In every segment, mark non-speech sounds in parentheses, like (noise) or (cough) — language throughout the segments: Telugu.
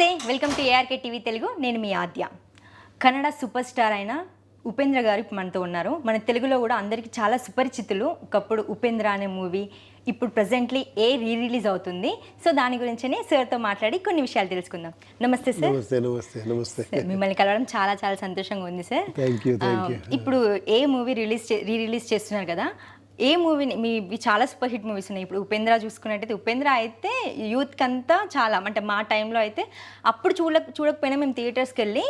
నమస్తే welcome to ARK TV Telugu. నేను మీ ఆద్య. కన్నడ సూపర్ స్టార్ అయిన ఉపేంద్ర గారు మనతో ఉన్నారు. మన తెలుగులో కూడా అందరికీ చాలా సుపరిచితులు. ఒకప్పుడు ఉపేంద్ర అనే మూవీ ఇప్పుడు ప్రజెంట్లీ ఏ రీ రిలీజ్ అవుతుంది. సో దాని గురించనే సార్తో మాట్లాడి కొన్ని విషయాలు తెలుసుకుందాం. నమస్తే సార్ నమస్తే నమస్తే నమస్తే. మిమ్మల్ని కలవడం చాలా చాలా సంతోషంగా ఉంది సార్ ఇప్పుడు A movie release re release చేస్తున్నారు కదా ఏ మూవీని మీ చాలా సూపర్ హిట్ మూవీస్ ఉన్నాయి. ఇప్పుడు ఉపేంద్ర చూసుకున్నట్టయితే ఉపేంద్ర అయితే యూత్కి అంతా చాలా అంటే మా టైంలో అయితే అప్పుడు చూడ చూడకపోయినా మేము థియేటర్స్కి వెళ్ళి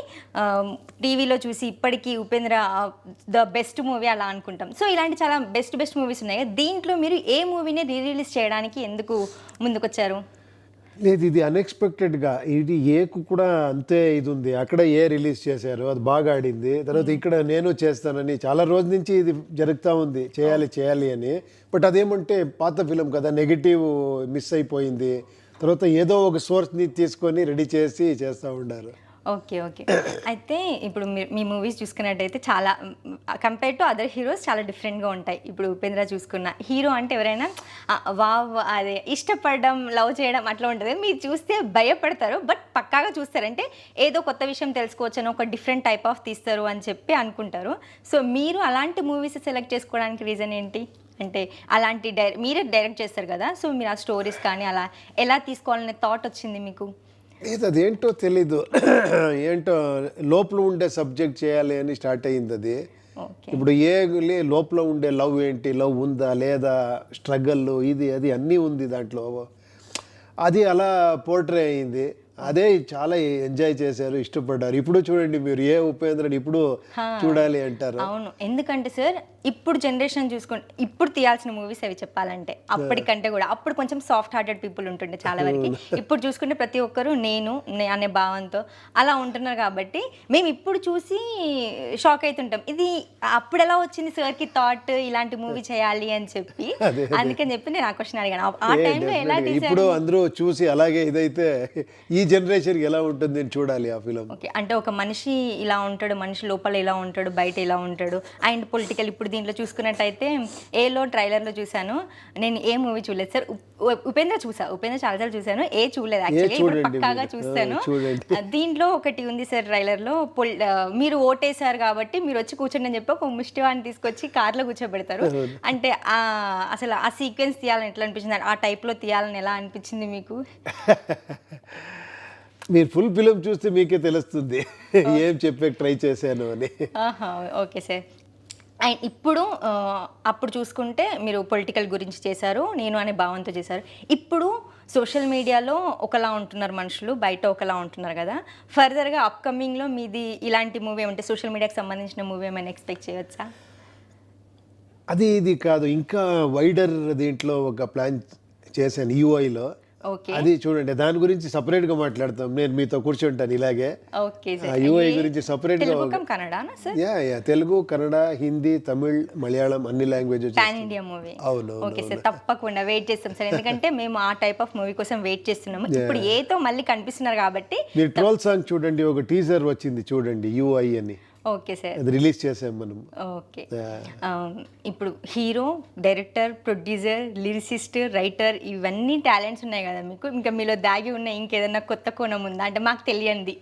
టీవీలో చూసి ఇప్పటికీ ఉపేంద్ర ద బెస్ట్ మూవీ అలా అనుకుంటాం. సో ఇలాంటి చాలా బెస్ట్ బెస్ట్ మూవీస్ ఉన్నాయి. దీంట్లో మీరు ఏ మూవీని రీ రిలీజ్ చేయడానికి ఎందుకు ముందుకొచ్చారు? లేదు ఇది అన్ఎక్స్పెక్టెడ్గా ఇది ఏకు కూడా అంతే ఇది ఉంది అక్కడ ఏ రిలీజ్ చేశారు అది బాగా ఆడింది. తర్వాత ఇక్కడ నేను చేస్తానని చాలా రోజు నుంచి ఇది జరుగుతూ ఉంది. చేయాలి చేయాలి అని. బట్ అదేమంటే పాత ఫిలం కదా నెగిటివ్ మిస్ అయిపోయింది. తర్వాత ఏదో ఒక సోర్స్ని తీసుకొని రెడీ చేసి చేస్తూ ఉండారు. Okay okay. అయితే ఇప్పుడు మీ- మీ మూవీస్ చూసుకున్నట్టయితే చాలా కంపేర్ టు అదర్ హీరోస్ చాలా డిఫరెంట్గా ఉంటాయి. ఇప్పుడు ఉపేంద్ర చూసుకున్న హీరో అంటే ఎవరైనా వావ్ అదే ఇష్టపడడం లవ్ చేయడం అట్లా ఉంటుంది. మీరు చూస్తే భయపడతారు బట్ పక్కాగా చూస్తారంటే ఏదో కొత్త విషయం తెలుసుకోవచ్చని ఒక డిఫరెంట్ టైప్ ఆఫ్ తీస్తారు అని చెప్పి అనుకుంటారు. సో మీరు అలాంటి మూవీస్ సెలెక్ట్ చేసుకోవడానికి రీజన్ ఏంటి? అంటే అలాంటి డై మీరే డైరెక్ట్ చేస్తారు కదా సో మీరు ఆ స్టోరీస్ కానీ అలా ఎలా తీసుకోవాలనే థాట్ వచ్చింది మీకు? లేదు అదేంటో తెలీదు. ఏంటో లోపల ఉండే సబ్జెక్ట్ చేయాలి అని స్టార్ట్ అయ్యింది అది. ఇప్పుడు ఏ లోపల ఉండే లవ్ ఏంటి లవ్ ఉందా లేదా స్ట్రగల్ ఇది అది అన్నీ ఉంది దాంట్లో. అది అలా పోర్ట్రే అయింది అదే చాలా ఎంజాయ్ చేశారు ఇష్టపడ్డారు. ఇప్పుడు చూడండి మీరు ఏ ఉపేంద్రని ఇప్పుడు చూడాలి అంటారు. అవును. ఎందుకంటే సార్ ఇప్పుడు జనరేషన్ చూసుకుంటే ఇప్పుడు తీయాల్సిన మూవీస్ అవి చెప్పాలంటే అప్పటికంటే కూడా అప్పుడు కొంచెం సాఫ్ట్ హార్టెడ్ పీపుల్ ఉంటుండే చాలా (laughs) వరకు. ఇప్పుడు చూసుకుంటే ప్రతి ఒక్కరు నేను అనే భావంతో అలా ఉంటున్నారు కాబట్టి మేము ఇప్పుడు చూసి షాక్ అవుతుంటాం ఇది అప్పుడు ఎలా వచ్చింది సార్కి థాట్ ఇలాంటి మూవీ (laughs) చేయాలి అని చెప్పి? (laughs) అందుకని చెప్పి నేను ఆ క్వశ్చన్ అడిగాను. ఆ- టైంలో ఎలా ఇప్పుడు అందరూ చూసి అలాగే ఇదైతే ఈ జనరేషన్కి ఎలా ఉంటుంది చూడాలి ఆ ఫిలం ఓకే అంటే ఒక మనిషి ఇలా ఉంటాడు మనిషి లోపల ఇలా ఉంటాడు బయట ఇలా ఉంటాడు. అండ్ పొలిటికల్ ఇప్పుడు దీంట్లో చూసుకున్నట్టయితే ఏలో ట్రైలర్లో చూశాను. నేను ఏ మూవీ చూడలేదు. సార్ ఉప్- ఉపేంద్ర చూసా. ఉపేంద్ర చాలాసార్లు చూశాను. ఏ చూడలేదు యాక్చువల్లీ ఇప్పుడు పక్కాగా. చూస్తాను. దీంట్లో ఒకటి ఉంది సార్ ట్రైలర్లో. మీరు ఓటేశారు కాబట్టి మీరు వచ్చి కూర్చోండి అని చెప్పి ఒక ముష్టివాన్ని తీసుకొచ్చి కార్లో కూర్చోబెడతారు. అంటే ఆ అసలు ఆ సీక్వెన్స్ తీయాలని ఎట్లా అనిపించింది? ఆ టైప్లో తీయాలని ఎలా అనిపించింది మీకు? (laughs) మీరు ఫుల్ ఫిలిం చూస్తే మీకే తెలుస్తుంది. ఏం చెప్పే ట్రై చేశాను అని. ఆహా, ఓకే సార్. అండ్ ఇప్పుడు అప్పుడు చూసుకుంటే మీరు పొలిటికల్ గురించి చేశారు నేను అనే భావంతో చేశారు. ఇప్పుడు సోషల్ మీడియాలో ఒకలా ఉంటున్నారు మనుషులు బయట ఒకలా ఉంటున్నారు కదా. ఫర్దర్గా అప్కమింగ్లో మీది ఇలాంటి మూవీ ఏమంటే సోషల్ మీడియాకి సంబంధించిన మూవీ ఏమైనా ఎక్స్పెక్ట్ చేయవచ్చా అది ఇది కాదు ఇంకా వైడర్ దీంట్లో ఒక ప్లాన్ చేశాను యూఐలో అది చూడండి దాని గురించి separate గా మాట్లాడతాం. నేను మీతో కూర్చుంటాను ఇలాగే. యూఐ గురించి separate గా యా యా. తెలుగు కన్నడ హిందీ తమిళ్ మలయాళం అన్ని లాంగ్వేజెస్ పాన్ ఇండియా మూవీ అవును ఓకే సార్ తప్పకుండా వెయిట్ చేస్తాం సార్ ఎందుకంటే మేము ఆ టైప్ ఆఫ్ మూవీ కోసం వెయిట్ చేస్తున్నాము. ఇప్పుడు ఏతో మళ్ళీ కనిపిస్తున్నారు కాబట్టి మీరు ట్రోల్ సాంగ్ చూడండి ఒక టీజర్ వచ్చింది చూడండి యూఐ అని. Okay sir. అది రిలీజ్ చేసాం మనం. ఓకే. ఇప్పుడు hero director producer lyricist writer ఇవన్నీ టాలెంట్స్ ఉన్నాయి కదా మీకు? ఇంకా మీలో దాగి ఉన్న ఇంకేదన్నా కొత్త కోణం ఉందా? అంటే మాకు తెలియంది.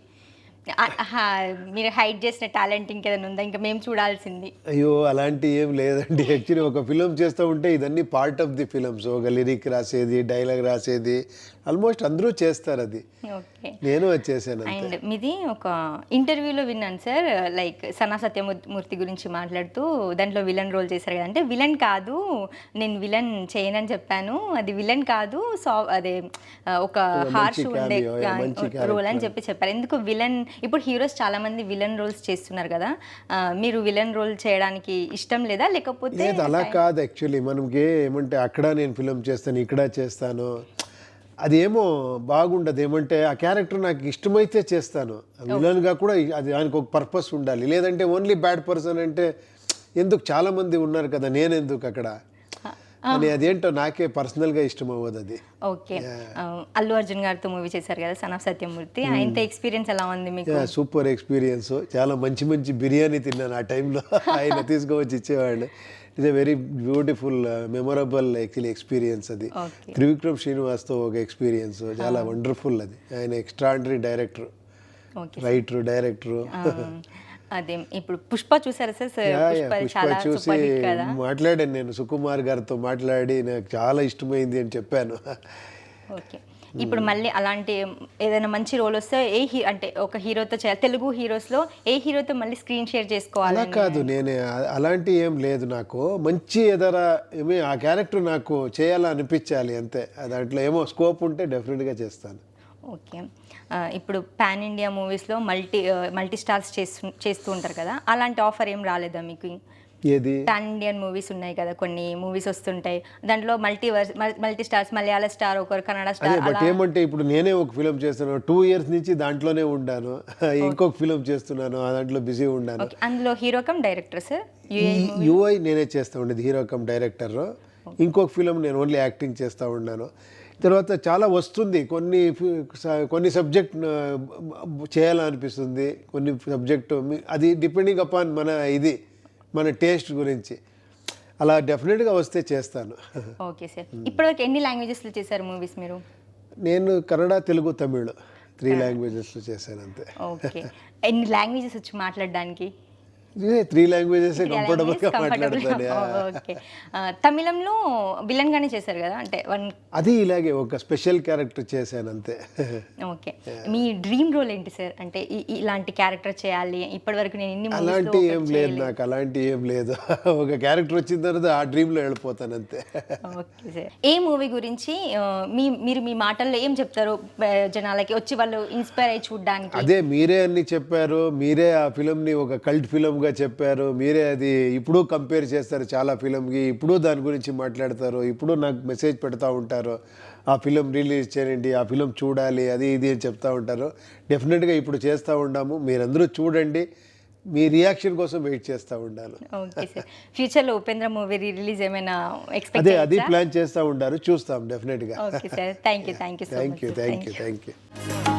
మీరు హైడ్ చేసిన టాలెంట్ ఇంకేదైనా ఉందా? ఇంకా మేము చూడాల్సింది. అయ్యో అలాంటి ఏం లేదండి. యాక్చువల్లీ ఒక ఫిలిం చేస్తూ ఉంటే ఇదన్నీ పార్ట్ ఆఫ్ ది ఫిలిమ్స్ ఒక లిరిక్ రాసేది డైలాగ్ రాసేది. ఆల్మోస్ట్ అందరూ చేస్తారు అది. ఓకే. నేను అంతే. అండ్ మీది ఒక ఇంటర్వ్యూలో విన్నాను సార్ లైక్ సనా సత్యమూర్తి గురించి మాట్లాడుతూ దాంట్లో విలన్ రోల్ చేశారు కదా. అంటే విలన్ కాదు నేను విలన్ చేయనని చెప్పాను. అది విలన్ కాదు సో అదే ఒక హార్ష్ ఉండే రోల్ అని చెప్పి చెప్పారు. ఎందుకు విలన్ ఇప్పుడు హీరోస్ చాలా మంది విలన్ రోల్స్ చేస్తున్నారు కదా. మీరు విలన్ రోల్ చేయడానికి ఇష్టం లేదా? లేకపోతే లేదు అలా కాదు యాక్చువల్లీ. మనకి ఏమంటే అక్కడ నేను ఫిలిం చేస్తాను ఇక్కడ చేస్తాను. అదేమో బాగుండదు. ఏమంటే ఆ క్యారెక్టర్ నాకు ఇష్టమైతే చేస్తాను. విలన్గా కూడా అది దానికి ఒక పర్పస్ ఉండాలి. లేదంటే ఓన్లీ బ్యాడ్ పర్సన్ అంటే ఎందుకు? చాలా మంది ఉన్నారు కదా నేను ఎందుకు అక్కడ? అని అదేంటో నాకే పర్సనల్గా ఇష్టం అవ్వదు అది. ఓకే. అల్లు అర్జున్ గారితో మూవీ చేశారు కదా సన్ ఆఫ్ సత్యమూర్తి. ఆయనతో ఎక్స్పీరియన్స్ ఎలా ఉంది మీకు? Super experience. చాలా మంచి మంచి బిర్యానీ తిన్నాను ఆ టైంలో. (laughs) ఆయన తీసుకువచ్చి ఇచ్చేవాళ్ళు. It's a very beautiful memorable actually experience అది. త్రివిక్రమ్ శ్రీనివాస్తో ఒక ఎక్స్పీరియన్స్ చాలా వండర్ఫుల్ అది. ఆయన ఎక్స్ట్రాడనరీ డైరెక్టర్ రైటర్ డైరెక్టర్ అదే ఇప్పుడు పుష్ప చూసారా సార్? చూసి మాట్లాడాను నేను సుకుమార్ గారితో మాట్లాడి నాకు చాలా ఇష్టమైంది అని చెప్పాను. ఓకే. ఇప్పుడు మళ్ళీ అలాంటి ఏదైనా మంచి రోల్ వస్తే ఏ హీ అంటే ఒక హీరోతో చేయాలి తెలుగు హీరోస్లో ఏ హీరోతో మళ్ళీ స్క్రీన్ షేర్ చేసుకోవాలి అలా కాదు నేను అలాంటి ఏం లేదు నాకు. మంచి ఎదర ఏమి ఆ క్యారెక్టర్ నాకు చేయాలనిపించాలి అంతే. దాంట్లో ఏమో స్కోప్ ఉంటే డెఫినెట్గా చేస్తాను. ఓకే. ఇప్పుడు పాన్ ఇండియా మూవీస్లో మల్టీ మల్టీ స్టార్స్ చేస్తూ చేస్తూ ఉంటారు కదా అలాంటి ఆఫర్ ఏం రాలేదా మీకు? ఏది? పాన్ ఇండియన్ మూవీస్ ఉన్నాయి కదా కొన్ని మూవీస్ వస్తుంటాయి. దాంట్లో multi multi stars Malayala star ఒకరు కన్నడ స్టార్ బట్ ఏమంటే ఇప్పుడు నేనే ఒక ఫిలిం చేస్తున్నాను టూ ఇయర్స్ నుంచి దాంట్లోనే ఉండాను ఇంకొక ఫిలిం చేస్తున్నాను ఆ దాంట్లో బిజీ ఉండాను. ఓకే. అందులో hero cum director sir? UI నేనే చేస్తూ ఉండేది హీరో కమ్ డైరెక్టర్. ఇంకొక ఫిలిం నేను ఓన్లీ యాక్టింగ్ చేస్తూ ఉన్నాను. తర్వాత చాలా వస్తుంది. కొన్ని కొన్ని సబ్జెక్ట్ చేయాలనిపిస్తుంది. కొన్ని సబ్జెక్ట్ అది డిపెండింగ్ అపాన్ మన ఇది మన టేస్ట్ గురించి. అలా డెఫినెట్గా వస్తే చేస్తాను. Okay sir. ఇప్పటివరకు ఎన్ని లాంగ్వేజెస్లో చేశారు మూవీస్ మీరు? నేను కన్నడ తెలుగు తమిళ్ త్రీ లాంగ్వేజెస్లో చేశాను అంతే. ఓకే. ఎన్ని లాంగ్వేజెస్ వచ్చి మాట్లాడడానికి? త్రీ లాంగ్వేజెస్ కంఫర్టబుల్గా languages comfortable. మాట్లాడతాను. (laughs) ఆ, తమిళంలో విలన్ గానే చేశారు కదా అంటే వన్ అది ఇలాగే ఒక స్పెషల్ క్యారెక్టర్ చేశాను అంతే. ఓకే (laughs) మీ డ్రీమ్ రోల్ ఏంటి సార్ అంటే ఇలాంటి క్యారెక్టర్ చేయాలి ఇప్పటి వరకు నేను ఇన్ని లో అలాంటి ఏం లేదు నాకు అలాంటి ఏం లేదు. (laughs) ఒక క్యారెక్టర్ వచ్చిన తర్వాత ఆ డ్రీమ్లో వెళ్ళిపోతాను అంతే. ఓకే సార్ ఏ మూవీ గురించి మీ మీరు మీ మాటల్లో ఏం చెప్తారు జనాలకి? వచ్చి వాళ్ళు ఇన్స్పైర్ అయ్యి చూడడానికి. అదే మీరే అన్ని చెప్పారు మీరే ఆ ఫిలంని ఒక కల్ట్ ఫిలంగా చెప్పారు. మీరే అది ఇప్పుడు కంపేర్ చేస్తారు చాలా ఫిలంకి ఇప్పుడు దాని గురించి మాట్లాడతారు. ఇప్పుడు నాకు మెసేజ్ పెడతా ఉంటారు. ఆ ఫిలం రిలీజ్ చేయండి ఆ ఫిలం చూడాలి అది ఇది అని చెప్తా ఉంటారు. డెఫినెట్గా ఇప్పుడు చేస్తూ ఉన్నాము మీరందరూ చూడండి. మీ రియాక్షన్ కోసం వెయిట్ చేస్తూ ఉండాలి ఫ్యూచర్లో ఉపేంద్ర మూవీ రిలీజ్ ఏమైనా అదే అది ప్లాన్ చేస్తూ ఉంటారు చూస్తాం డెఫినెట్గా. Thank you thank you thank you thank you